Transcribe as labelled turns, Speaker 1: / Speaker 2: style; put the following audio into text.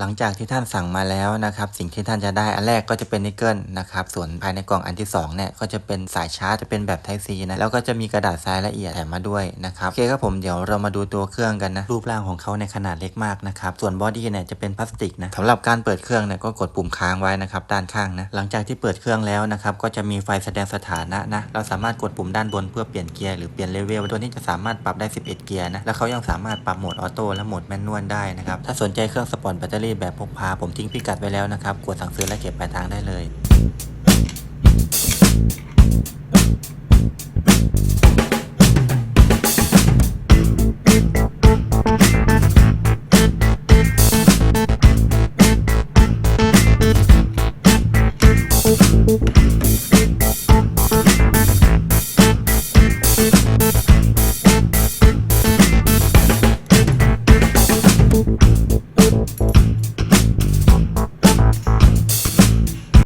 Speaker 1: หลังจากที่ท่านสั่งมาแล้วนะครับสิ่งที่ท่านจะได้อันแรกก็จะเป็นนิกเกิลนะครับส่วนภายในกล่องอันที่สองเนี่ยก็จะเป็นสายชาร์จจะเป็นแบบ Type C นะแล้วก็จะมีกระดาษทรายละเอียดแถมมาด้วยนะครับโอเคครับผมเดี๋ยวเรามาดูตัวเครื่องกันนะรูปร่างของเขาในขนาดเล็กมากนะครับส่วนบอดี้เนี่ยจะเป็นพลาสติกนะสำหรับการเปิดเครื่องเนี่ยก็กดปุ่มค้างไว้นะครับด้านข้างนะหลังจากที่เปิดเครื่องแล้วนะครับก็จะมีไฟแสดงสถานะนะเราสามารถกดปุ่มด้านบนเพื่อเปลี่ยนเกียร์หรือเปลี่ยนเลเวลตัวนี้จะสามารถปรับได้ 11 เกียร์นะแล้วเขายังสามารถปรับโหมดออโต้และโหมดแมนนวลได้นะครับถ้าสนใจเครื่องสปอร์ตแบตเตอี่แบบพกพาผมทิ้งพิกัดไว้แล้วนะครับ กดสั่งซื้อและเก็บปลายทางได้เลย